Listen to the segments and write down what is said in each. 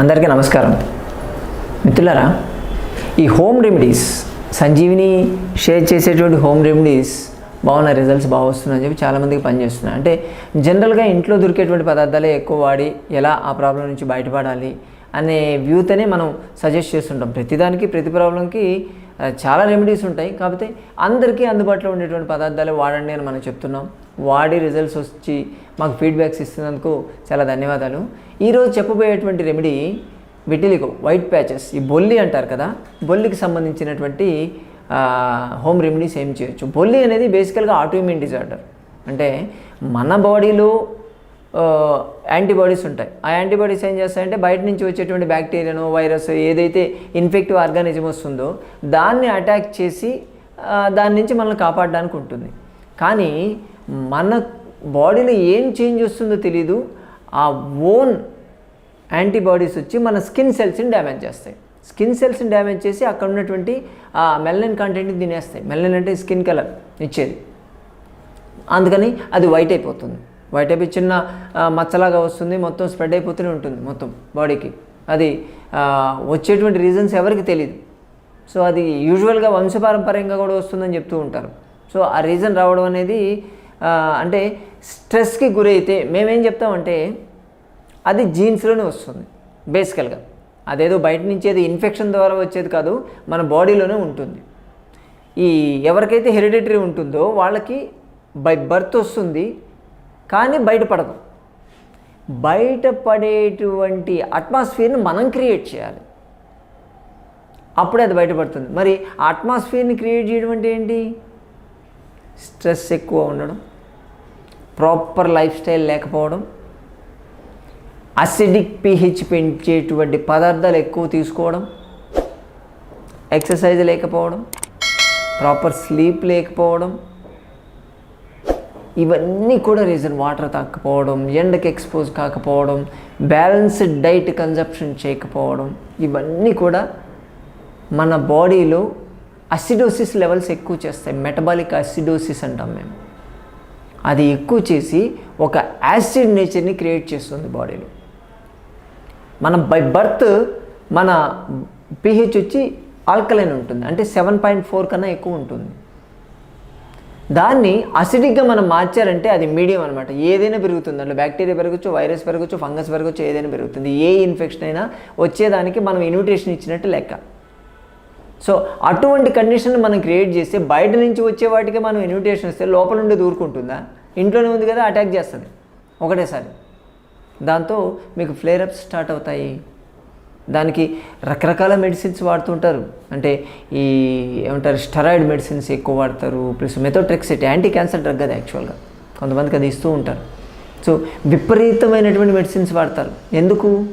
అందరికీ నమస్కారం. మిత్రులారా ఈ హోమ్ రెమెడీస్ సంజీవిని షేర్ చేసేటువంటి హోమ్ రెమెడీస్ బాగున్న రిజల్ట్స్ బాగా వస్తున్నాయని చెప్పి చాలామందికి పనిచేస్తున్నాయి. అంటే జనరల్గా ఇంట్లో దొరికేటువంటి పదార్థాలే ఎక్కువ వాడి ఎలా ఆ ప్రాబ్లం నుంచి బయటపడాలి అనే వ్యూతోనే మనం సజెస్ట్ చేస్తుంటాం. ప్రతిదానికి ప్రతి ప్రాబ్లంకి చాలా రెమెడీస్ ఉంటాయి. కాకపోతే అందరికీ అందుబాటులో ఉండేటువంటి పదార్థాలే వాడండి అని మనం చెప్తున్నాం. వాడి రిజల్ట్స్ వచ్చి మాకు ఫీడ్బ్యాక్స్ ఇస్తున్నందుకు చాలా ధన్యవాదాలు. ఈరోజు చెప్పబోయేటువంటి రెమెడీ విటిలిగో వైట్ ప్యాచెస్ ఈ బొల్లి అంటారు కదా బొల్లికి సంబంధించినటువంటి హోమ్ రెమెడీస్ ఏం చేయొచ్చు? బొల్లి అనేది బేసికల్గా ఆటోఇమ్యూన్ డిజార్డర్ అంటే మన బాడీలో యాంటీబాడీస్ ఉంటాయి. ఆ యాంటీబాడీస్ ఏం చేస్తాయంటే బయట నుంచి వచ్చేటువంటి బ్యాక్టీరియాను వైరస్ ఏదైతే ఇన్ఫెక్టివ్ ఆర్గానిజం వస్తుందో దాన్ని అటాక్ చేసి దాని నుంచి మనల్ని కాపాడడానికి ఉంటుంది. కానీ మన బాడీలో ఏం చేంజ్ వస్తుందో తెలీదు. ఆ ఓన్ యాంటీబాడీస్ వచ్చి మన స్కిన్ సెల్స్ని డ్యామేజ్ చేస్తాయి. స్కిన్ సెల్స్ని డ్యామేజ్ చేసి అక్కడ ఉన్నటువంటి ఆ మెల్లన్ కంటెంట్ని తినేస్తాయి. మెల్లన్ అంటే స్కిన్ కలర్ ఇచ్చేది. అందుకని అది వైట్ అయిపోతుంది. వైట్ అయిపోయి చిన్న మచ్చలాగా వస్తుంది మొత్తం స్ప్రెడ్ అయిపోతూనే ఉంటుంది మొత్తం బాడీకి. అది వచ్చేటువంటి రీజన్స్ ఎవరికి తెలియదు సో అది యూజువల్గా వంశపారంపర్యంగా కూడా వస్తుందని చెప్తూ ఉంటారు. సో ఆ రీజన్ రావడం అనేది అంటే స్ట్రెస్కి గురైతే మేమేం చెప్తామంటే అది జీన్స్లోనే వస్తుంది బేసికల్గా. అదేదో బయట నుంచి ఏదో ఇన్ఫెక్షన్ ద్వారా వచ్చేది కాదు మన బాడీలోనే ఉంటుంది. ఈ ఎవరికైతే హెరిడిటరీ ఉంటుందో వాళ్ళకి బై బర్త్ వస్తుంది కానీ బయటపడదు. బయటపడేటువంటి అట్మాస్ఫియర్ని మనం క్రియేట్ చేయాలి. అప్పుడే అది బయటపడుతుంది. మరి అట్మాస్ఫియర్ని క్రియేట్ చేయడం అంటే ఏంటి? స్ట్రెస్ ఎక్కువ ఉండడం ప్రాపర్ లైఫ్ స్టైల్ లేకపోవడం అసిడిక్ పిహెచ్ పెంచేటువంటి పదార్థాలు ఎక్కువ తీసుకోవడం ఎక్సర్సైజ్ లేకపోవడం ప్రాపర్ స్లీప్ లేకపోవడం ఇవన్నీ కూడా రీజన్ వాటర్ తాకపోవడం ఎండకి ఎక్స్పోజ్ కాకపోవడం బ్యాలెన్స్డ్ డైట్ కన్జప్షన్ చేయకపోవడం ఇవన్నీ కూడా మన బాడీలో అసిడోసిస్ లెవెల్స్ ఎక్కువ చేస్తాయి. మెటబాలిక్ అసిడోసిస్ అంటాం మేము. అది ఎక్కువ చేసి ఒక యాసిడ్ నేచర్ని క్రియేట్ చేస్తుంది బాడీలో మన బై బర్త్ మన పిహెచ్ వచ్చి ఆల్కలైన్ ఉంటుంది. అంటే సెవెన్ పాయింట్ ఫోర్ కన్నా ఎక్కువ ఉంటుంది. దాన్ని అసిడిక్గా మనం మార్చారంటే అది మీడియం అనమాట ఏదైనా పెరుగుతుంది. దాంట్లో బ్యాక్టీరియా పెరగచ్చు వైరస్ పెరగచ్చు ఫంగస్ పెరగచ్చు ఏదైనా పెరుగుతుంది. ఏ ఇన్ఫెక్షన్ అయినా వచ్చేదానికి మనం ఇన్విటేషన్ ఇచ్చినట్టు లెక్క. సో అటువంటి కండిషన్ మనం క్రియేట్ చేస్తే బయట నుంచి వచ్చే వాటికి మనం ఇన్విటేషన్ ఇస్తే లోపల నుండి దూరుకుంటుందా? ఇంట్లోనే ఉంది కదా అటాక్ చేస్తుంది. ఒకటేసారి. దాంతో మీకు ఫ్లేరప్స్ స్టార్ట్ అవుతాయి. దానికి రకరకాల మెడిసిన్స్ వాడుతుంటారు. అంటే ఈ ఏమంటారు స్టెరాయిడ్ మెడిసిన్స్ ఎక్కువ వాడతారు. Plus methotrexate anti cancer drug అది యాక్చువల్గా కొంతమందికి అది ఇస్తూ ఉంటారు. సో విపరీతమైనటువంటి మెడిసిన్స్ వాడతారు. ఎందుకు?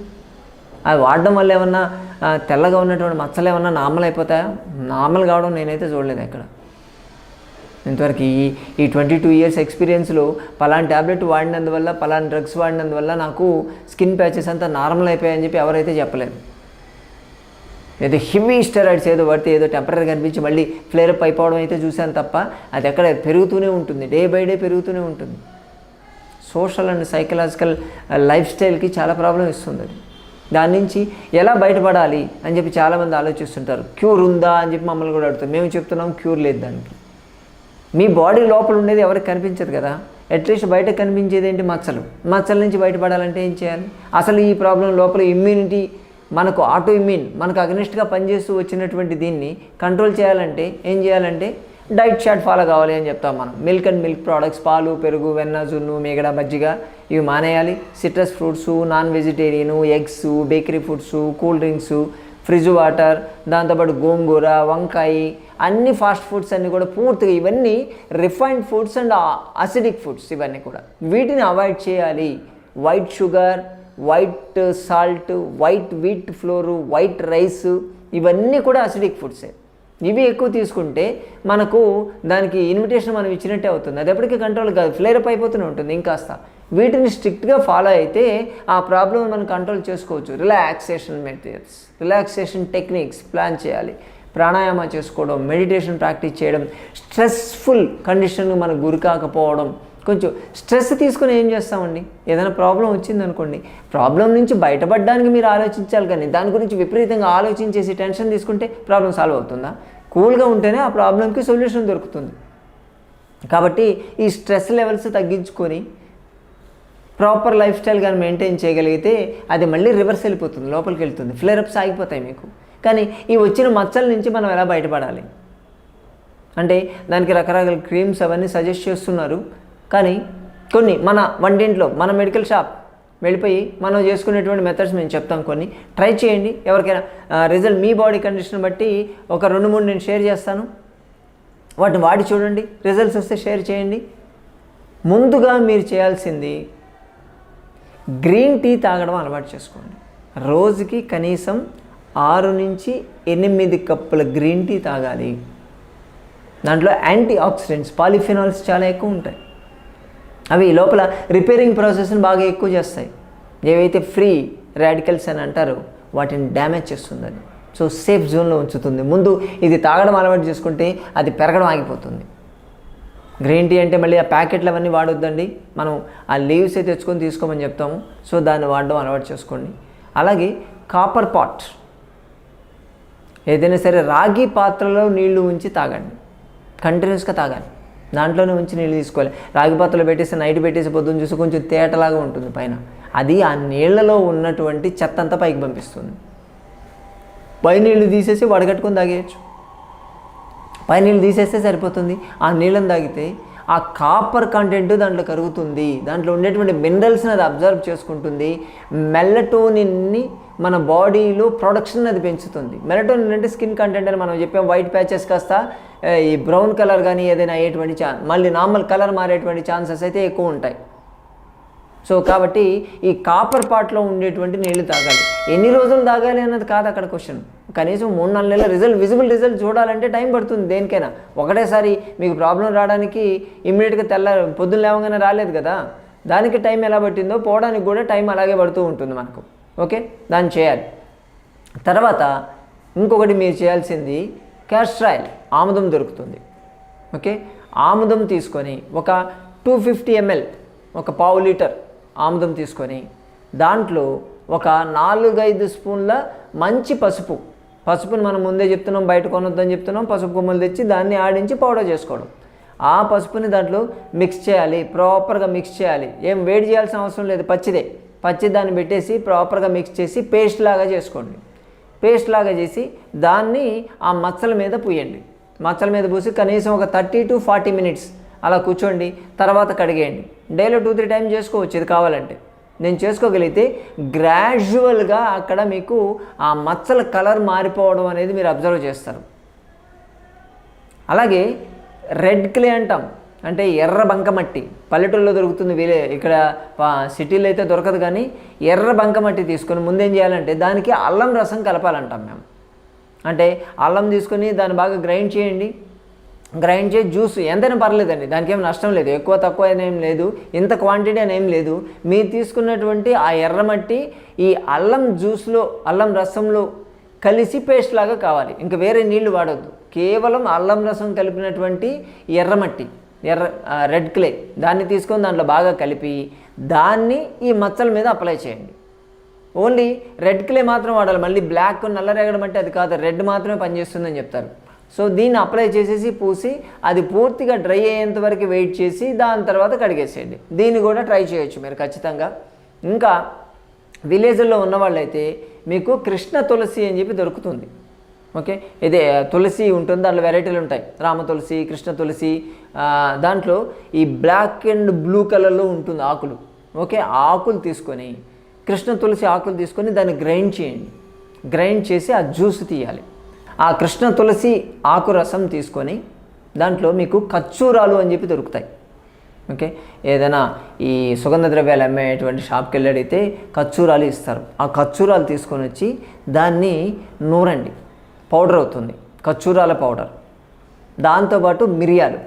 అవి వాడడం వల్ల ఏమన్నా తెల్లగా ఉన్నటువంటి మచ్చలు ఏమన్నా నార్మల్ అయిపోతాయా? నార్మల్ కావడం నేనైతే చూడలేదు ఎక్కడ. ఇంతవరకు ఈ ఈ ట్వంటీ టూ ఇయర్స్ ఎక్స్పీరియన్స్లో పలానా ట్యాబ్లెట్ వాడినందువల్ల పలానా డ్రగ్స్ వాడినందువల్ల నాకు స్కిన్ ప్యాచెస్ అంతా నార్మల్ అయిపోయాయని చెప్పి ఎవరైతే చెప్పలేదు ఏదో హెవీ స్టెరాయిడ్స్ ఏదో పడితే ఏదో టెంపరీ కనిపించి మళ్ళీ ఫ్లేరప్ అయిపోవడం అయితే చూశాను తప్ప అది ఎక్కడ పెరుగుతూనే ఉంటుంది. డే బై డే పెరుగుతూనే ఉంటుంది. సోషల్ అండ్ సైకలాజికల్ లైఫ్ స్టైల్కి చాలా ప్రాబ్లం ఇస్తుంది అది. దాని నుంచి ఎలా బయటపడాలి అని చెప్పి చాలామంది ఆలోచిస్తుంటారు. క్యూర్ ఉందా అని చెప్పి మమ్మల్ని కూడా అడుగుతారు. మేము చెప్తున్నాం క్యూర్ లేదు దానికి. మీ బాడీ లోపల ఉండేది ఎవరికి కనిపించదు కదా? అట్లీస్ట్ బయట కనిపించేది ఏంటి? మచ్చలు. మచ్చల నుంచి బయటపడాలంటే ఏం చేయాలి? అసలు ఈ ప్రాబ్లం లోపల ఇమ్యూనిటీ మనకు ఆటో ఇమ్యూన్ మనకు అగ్నిస్ట్గా పనిచేస్తూ వచ్చినటువంటి దీన్ని కంట్రోల్ చేయాలంటే ఏం చేయాలంటే డైట్ షార్ట్ ఫాలో కావాలి అని చెప్తాం మనం. మిల్క్ అండ్ మిల్క్ ప్రోడక్ట్స్ పాలు పెరుగు వెన్న జున్ను మేగడ మజ్జిగ ఇవి మానేయాలి. Citrus fruits non vegetarian eggs bakery foods cool drinks fridge water దాంతోపాటు గోంగూర వంకాయ అన్ని ఫాస్ట్ ఫుడ్స్ అన్నీ కూడా పూర్తిగా ఇవన్నీ refined foods and acidic foods ఇవన్నీ కూడా. వీటిని అవాయిడ్ చేయాలి. White sugar white salt white wheat flour white rice ఇవన్నీ కూడా అసిడిక్ ఫుడ్సే. ఇవి ఎక్కువ తీసుకుంటే మనకు దానికి ఇన్విటేషన్ మనం ఇచ్చినట్టే అవుతుంది. అది ఎప్పటికీ కంట్రోల్ కాదు. ఫ్లేరప్ అయిపోతూనే ఉంటుంది. ఇంకాస్త వీటిని స్ట్రిక్ట్గా ఫాలో అయితే ఆ ప్రాబ్లం మనం కంట్రోల్ చేసుకోవచ్చు. Relaxation materials relaxation techniques plan చేయాలి. ప్రాణాయామ చేసుకోవడం మెడిటేషన్ ప్రాక్టీస్ చేయడం స్ట్రెస్ఫుల్ కండిషన్ మనకు గురి కాకపోవడం. కొంచెం స్ట్రెస్ తీసుకొని ఏం చేస్తామండి? ఏదైనా ప్రాబ్లం వచ్చిందనుకోండి ప్రాబ్లం నుంచి బయటపడడానికి మీరు ఆలోచించాలి కానీ దాని గురించి విపరీతంగా ఆలోచించేసి టెన్షన్ తీసుకుంటే ప్రాబ్లం సాల్వ్ అవుతుందా? కూల్గా ఉంటేనే ఆ ప్రాబ్లంకి సొల్యూషన్ దొరుకుతుంది. కాబట్టి ఈ స్ట్రెస్ లెవెల్స్ తగ్గించుకొని ప్రాపర్ లైఫ్ స్టైల్ కానీ మెయింటైన్ చేయగలిగితే అది మళ్ళీ రివర్స్ వెళ్ళిపోతుంది లోపలికి వెళ్తుంది. ఫ్లేరప్స్ ఆగిపోతాయి మీకు. కానీ ఈ వచ్చిన మచ్చల నుంచి మనం ఎలా బయటపడాలి? అంటే దానికి రకరకాల క్రీమ్స్ అవన్నీ సజెస్ట్ చేస్తున్నారు. కానీ కొన్ని మన వంటింట్లో మన మెడికల్ షాప్ వెళ్ళిపోయి మనం చేసుకునేటువంటి మెథడ్స్ మేము చెప్తాం కొన్ని. ట్రై చేయండి. ఎవరికైనా రిజల్ట్ మీ బాడీ కండిషన్ బట్టి ఒక రెండు మూడు నేను షేర్ చేస్తాను. వాటిని వాడి చూడండి. రిజల్ట్స్ వస్తే షేర్ చేయండి. ముందుగా మీరు చేయాల్సింది గ్రీన్ టీ తాగడం అలవాటు చేసుకోండి. రోజుకి కనీసం ఆరు నుంచి ఎనిమిది కప్పుల గ్రీన్ టీ తాగాలి. దాంట్లో యాంటీ ఆక్సిడెంట్స్ పాలిఫినాల్స్ చాలా ఎక్కువ ఉంటాయి. అవి లోపల రిపేరింగ్ ప్రాసెస్ని బాగా ఎక్కువ చేస్తాయి. ఏవైతే ఫ్రీ రాడికల్స్ అని అంటారో వాటిని డ్యామేజ్ చేస్తుంది అది సో సేఫ్ జోన్లో ఉంచుతుంది. ముందు ఇది తాగడం అలవాటు చేసుకుంటే అది పెరగడం ఆగిపోతుంది. గ్రీన్ టీ అంటే మళ్ళీ ఆ ప్యాకెట్లు అవన్నీ వాడొద్దండి. మనం ఆ లీవ్స్ అయితే తెచ్చుకొని తీసుకోమని చెప్తాము. సో దాన్ని వాడడం అలవాటు చేసుకోండి. అలాగే కాపర్ పాట్. ఏదైనా సరే రాగి పాత్రలో నీళ్ళు ఉంచి తాగండి. కంటిన్యూస్గా తాగాలి. దాంట్లోనే ఉంచి నీళ్ళు తీసుకోవాలి. రాగి పాత్రలో పెట్టేసి నైట్ పెట్టేసి పొద్దున్న చూసి కొంచెం తేటలాగా ఉంటుంది పైన. అది ఆ నీళ్ళలో ఉన్నటువంటి చెత్త అంతా పైకి పంపిస్తుంది. పై నీళ్ళు తీసేసి వడగట్టుకొని తాగేయచ్చు. పై నీళ్ళు తీసేస్తే సరిపోతుంది. ఆ నీళ్ళని తాగితే ఆ కాపర్ కంటెంట్ దాంట్లో కరుగుతుంది. దాంట్లో ఉండేటువంటి మినరల్స్ని అది అబ్జర్వ్ చేసుకుంటుంది. మెల్లటోనిన్ని మన బాడీలో ప్రొడక్షన్ అది పెంచుతుంది. మెలటోనిన్ అంటే స్కిన్ కంటెంట్ అని మనం చెప్పాం. వైట్ ప్యాచెస్ కాస్త ఈ బ్రౌన్ కలర్ కానీ ఏదైనా అయ్యేటువంటి ఛాన్ మళ్ళీ నార్మల్ కలర్ మారేటువంటి ఛాన్సెస్ అయితే ఎక్కువ ఉంటాయి. సో కాబట్టి ఈ కాపర్ పాట్లో ఉండేటువంటి నీళ్ళు తాగాలి. ఎన్ని రోజులు తాగాలి అన్నది కాదు అక్కడ క్వశ్చన్. కనీసం మూడు నాలుగు నెలల రిజల్ట్ విజిబుల్ రిజల్ట్ చూడాలంటే టైం పడుతుంది దేనికైనా. ఒకటేసారి మీకు ప్రాబ్లం రావడానికి ఇమ్మీడియట్గా తెల్ల పొద్దున్న లేవగానే రాలేదు కదా. దానికి టైం ఎలా పట్టిందో పోవడానికి కూడా టైం అలాగే పడుతూ ఉంటుంది మనకు. ఓకే దాన్ని చేయాలి. తర్వాత ఇంకొకటి మీరు చేయాల్సింది క్యాస్ట్రాయిల్ ఆయిల్ ఆముదం దొరుకుతుంది. ఓకే ఆముదం తీసుకొని ఒక టూ ఫిఫ్టీ ఎంఎల్ ఒక పావు లీటర్ ఆముదం తీసుకొని దాంట్లో ఒక నాలుగైదు స్పూన్ల మంచి పసుపు పసుపుని మనం ముందే చెప్తున్నాం బయట కొనొద్దని చెప్తున్నాం పసుపు కొమ్మలు తెచ్చి దాన్ని ఆడించి పౌడర్ చేసుకోవడం. ఆ పసుపుని దాంట్లో మిక్స్ చేయాలి ప్రాపర్గా మిక్స్ చేయాలి. ఏం వేడి చేయాల్సిన అవసరం లేదు పచ్చిదే. పచ్చి దాన్ని పెట్టేసి ప్రాపర్గా మిక్స్ చేసి పేస్ట్ లాగా చేసుకోండి. పేస్ట్ లాగా చేసి దాన్ని ఆ మచ్చల మీద పూయండి. మచ్చల మీద పూసి కనీసం ఒక థర్టీ టు ఫార్టీ మినిట్స్ అలా కూర్చోండి తర్వాత కడిగేయండి. డైలో టూ త్రీ టైం చేసుకోవచ్చు ఇది కావాలంటే. నేను చేసుకోగలిగితే గ్రాడ్యువల్గా అక్కడ మీకు ఆ మచ్చల కలర్ మారిపోవడం అనేది మీరు అబ్జర్వ్ చేస్తారు. అలాగే రెడ్ క్లే అంటాం. అంటే ఎర్ర బంకమట్టి. పల్లెటూరులో దొరుకుతుంది వీలే. ఇక్కడ సిటీలో అయితే దొరకదు కానీ ఎర్ర బంకమట్టి తీసుకొని ముందేం చేయాలంటే దానికి అల్లం రసం కలపాలంటాం మేము. అంటే అల్లం తీసుకొని దాన్ని బాగా గ్రైండ్ చేయండి. గ్రైండ్ చేసి జ్యూస్ ఎంతైనా పర్లేదండి. దానికి ఏం నష్టం లేదు. ఎక్కువ తక్కువ అని ఏం లేదు. ఇంత క్వాంటిటీ అని ఏం లేదు. మీరు తీసుకున్నటువంటి ఆ ఎర్రమట్టి ఈ అల్లం జ్యూస్లో అల్లం రసంలో కలిసి పేస్ట్ లాగా కావాలి. ఇంకా వేరే నీళ్ళు వాడొద్దు. కేవలం అల్లం రసం కలిపినటువంటి ఎర్రమట్టి ఎర్ర రెడ్ క్లే దాన్ని తీసుకొని దాంట్లో బాగా కలిపి దాన్ని ఈ మచ్చల మీద అప్లై చేయండి. ఓన్లీ రెడ్ క్లే మాత్రం వాడాలి. మళ్ళీ బ్లాక్ నల్లరేగడం అంటే అది కాదు. రెడ్ మాత్రమే పనిచేస్తుందని చెప్తారు. సో దీన్ని అప్లై చేసేసి పూసి అది పూర్తిగా డ్రై అయ్యేంత వరకు వెయిట్ చేసి దాని తర్వాత కడిగేసేయండి. దీన్ని కూడా ట్రై చేయొచ్చు మీరు ఖచ్చితంగా. ఇంకా విలేజ్లో ఉన్న వాళ్ళైతే మీకు కృష్ణ తులసి అని చెప్పి దొరుకుతుంది. ఓకే? ఇదే తులసి ఉంటుంది దాంట్లో వెరైటీలు ఉంటాయి. రామ తులసి కృష్ణ తులసి దాంట్లో ఈ బ్లాక్ అండ్ బ్లూ కలర్లో ఉంటుంది ఆకులు. ఓకే? ఆకులు తీసుకొని కృష్ణ తులసి ఆకులు తీసుకొని దాన్ని గ్రైండ్ చేయండి. గ్రైండ్ చేసి ఆ జ్యూస్ తీయాలి. ఆ కృష్ణ తులసి ఆకు రసం తీసుకొని దాంట్లో మీకు ఖర్చూరాలు అని చెప్పి దొరుకుతాయి. ఓకే? ఏదైనా ఈ సుగంధ ద్రవ్యాలు అమ్మేటువంటి షాప్కి వెళ్ళి అడిగితే ఖర్చూరాలు ఇస్తారు. ఆ ఖర్చూరాలు తీసుకొని వచ్చి దాన్ని నూరండి. పౌడర్ అవుతుంది. ఖర్చూరాల పౌడర్. దాంతోపాటు మిరియాలు.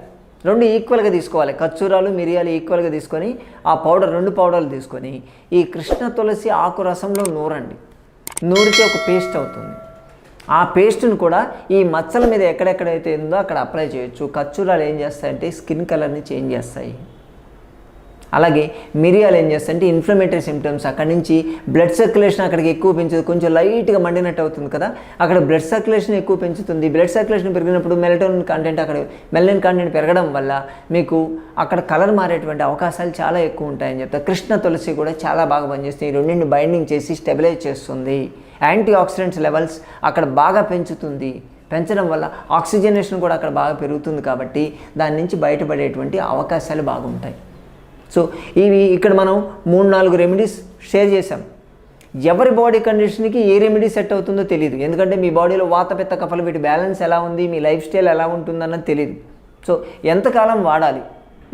రెండు ఈక్వల్గా తీసుకోవాలి. ఖర్చూరాలు మిరియాలు ఈక్వల్గా తీసుకొని ఆ పౌడర్ రెండు పౌడర్లు తీసుకొని ఈ కృష్ణ తులసి ఆకు రసంలో నూరండి. నూరితే ఒక పేస్ట్ అవుతుంది. ఆ పేస్ట్ను కూడా ఈ మచ్చల మీద ఎక్కడెక్కడైతే ఉందో అక్కడ అప్లై చేయొచ్చు. ఖర్చూరాలు ఏం చేస్తాయంటే స్కిన్ కలర్ని చేంజ్ చేస్తాయి. అలాగే మిరియాలు ఏం చేస్తాయంటే ఇన్ఫ్లమేటరీ సిమ్టమ్స్ అక్కడి నుంచి బ్లడ్ సర్క్యులేషన్ అక్కడికి ఎక్కువ పెంచుతుంది కొంచెం లైట్గా మండినట్టు అవుతుంది కదా. అక్కడ బ్లడ్ సర్క్యులేషన్ ఎక్కువ పెంచుతుంది. బ్లడ్ సర్క్యులేషన్ పెరిగినప్పుడు మెలటోన్ కంటెంట్ అక్కడ మెలనిన్ కంటెంట్ పెరగడం వల్ల మీకు అక్కడ కలర్ మారేటువంటి అవకాశాలు చాలా ఎక్కువ ఉంటాయని చెప్తారు. కృష్ణ తులసి కూడా చాలా బాగా పనిచేస్తుంది. ఈ రెండింటిని బైండింగ్ చేసి స్టెబిలైజ్ చేస్తుంది. యాంటీ ఆక్సిడెంట్స్ లెవెల్స్ అక్కడ బాగా పెంచుతుంది. పెంచడం వల్ల ఆక్సిజనేషన్ కూడా అక్కడ బాగా పెరుగుతుంది కాబట్టి దాని నుంచి బయటపడేటువంటి అవకాశాలు బాగుంటాయి. సో ఇవి ఇక్కడ మనం మూడు నాలుగు రెమెడీస్ షేర్ చేసాం ఎవరి బాడీ కండిషన్కి ఏ రెమెడీ సెట్ అవుతుందో తెలియదు ఎందుకంటే మీ బాడీలో వాత పిత్త కఫలు వీటి బ్యాలెన్స్ ఎలా ఉంది మీ లైఫ్ స్టైల్ ఎలా ఉంటుందన్నది తెలియదు సో ఎంతకాలం వాడాలి?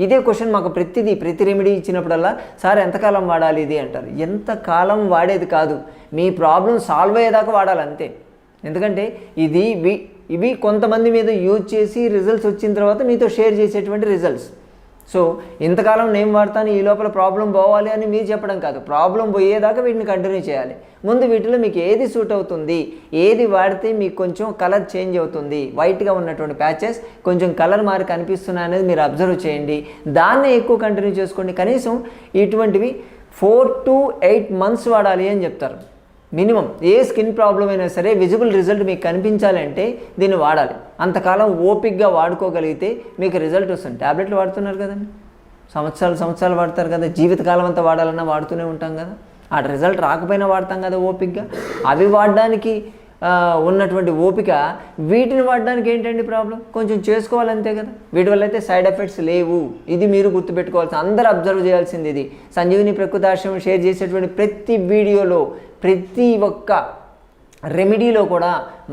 ఇదే క్వశ్చన్ మాకు ప్రతిదీ ప్రతి రెమెడీ ఇచ్చినప్పుడల్లా సార్ ఎంతకాలం వాడాలి ఇది? అంటారు. ఎంతకాలం వాడేది కాదు. మీ ప్రాబ్లం సాల్వ్ అయ్యేదాకా వాడాలి అంతే. ఎందుకంటే ఇది ఇవి ఇవి కొంతమంది మీద యూజ్ చేసి రిజల్ట్స్ వచ్చిన తర్వాత మీతో షేర్ చేసేటువంటి రిజల్ట్స్ సో ఇంతకాలం నేను వాడతాను ఈ లోపల ప్రాబ్లం పోవాలి అని మీరు చెప్పడం కాదు. ప్రాబ్లం పోయేదాకా వీటిని కంటిన్యూ చేయాలి. ముందు వీటిలో మీకు ఏది సూట్ అవుతుంది ఏది వాడితే మీకు కొంచెం కలర్ చేంజ్ అవుతుంది. వైట్గా ఉన్నటువంటి ప్యాచెస్ కొంచెం కలర్ మారి కనిపిస్తున్నాయి అనేది మీరు అబ్జర్వ్ చేయండి. దాన్నే ఎక్కువ కంటిన్యూ చేసుకోండి. కనీసం ఇటువంటివి ఫోర్ టు ఎయిట్ మంత్స్ వాడాలి అని చెప్తారు. మినిమం ఏ స్కిన్ ప్రాబ్లం అయినా సరే విజిబుల్ రిజల్ట్ మీకు కనిపించాలంటే దీన్ని వాడాలి. అంతకాలం ఓపిక్గా వాడుకోగలిగితే మీకు రిజల్ట్ వస్తుంది. ట్యాబ్లెట్లు వాడుతున్నారు కదండి. సంవత్సరాలు సంవత్సరాలు వాడతారు కదా. జీవితకాలం అంతా వాడాలన్నా వాడుతూనే ఉంటాం కదా. ఆ రిజల్ట్ రాకపోయినా వాడతాం కదా ఓపిక్గా అవి వాడడానికి ఉన్నటువంటి ఓపిక వీటిని వాడడానికి ఏంటండి ప్రాబ్లం? కొంచెం చేసుకోవాలంతే కదా. వీటి వల్ల అయితే సైడ్ ఎఫెక్ట్స్ లేవు. ఇది మీరు గుర్తుపెట్టుకోవాల్సి అందరూ అబ్జర్వ్ చేయాల్సింది ఇది. సంజీవిని ప్రకృతాశ్రమం షేర్ చేసేటువంటి ప్రతి వీడియోలో ప్రతి ఒక్క రెమెడీలో కూడా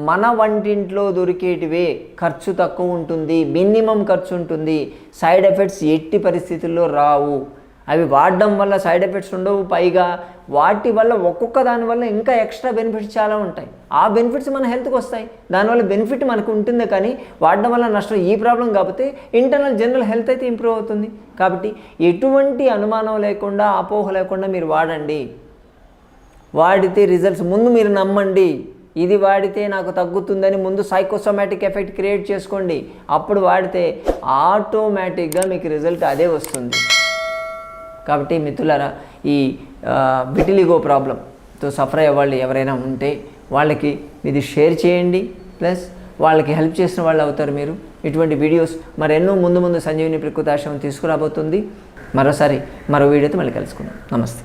మన వంటింట్లో దొరికేటివే ఖర్చు తక్కువ ఉంటుంది మినిమం ఖర్చు ఉంటుంది. సైడ్ ఎఫెక్ట్స్ ఎట్టి పరిస్థితుల్లో రావు. అవి వాడడం వల్ల సైడ్ ఎఫెక్ట్స్ ఉండవు పైగా వాటి వల్ల ఒక్కొక్క దానివల్ల ఇంకా ఎక్స్ట్రా బెనిఫిట్స్ చాలా ఉంటాయి. ఆ బెనిఫిట్స్ మన హెల్త్కి వస్తాయి. దానివల్ల బెనిఫిట్ మనకు ఉంటుంది కానీ వాడడం వల్ల నష్టం ఈ ప్రాబ్లం కాకపోతే ఇంటర్నల్ జనరల్ హెల్త్ అయితే ఇంప్రూవ్ అవుతుంది. కాబట్టి ఎటువంటి అనుమానం లేకుండా అపోహ లేకుండా మీరు వాడండి. వాడితే రిజల్ట్స్ ముందు మీరు నమ్మండి. ఇది వాడితే నాకు తగ్గుతుందని ముందు సైకోసోమాటిక్ ఎఫెక్ట్ క్రియేట్ చేసుకోండి. అప్పుడు వాడితే ఆటోమేటిక్గా మీకు రిజల్ట్ అదే వస్తుంది. కాబట్టి మిత్రులారా ఈ విటిలిగో ప్రాబ్లంతో సఫర్ అయ్యే వాళ్ళు ఎవరైనా ఉంటే వాళ్ళకి ఇది షేర్ చేయండి. ప్లస్ వాళ్ళకి హెల్ప్ చేసిన వాళ్ళు అవుతారు మీరు. ఇటువంటి వీడియోస్ మరెన్నో ముందు ముందు సంజీవిని ప్రకృతాశ్రమం తీసుకురాబోతుంది. మరోసారి మరో వీడియోతో మళ్ళీ కలుసుకుందాం. నమస్తే.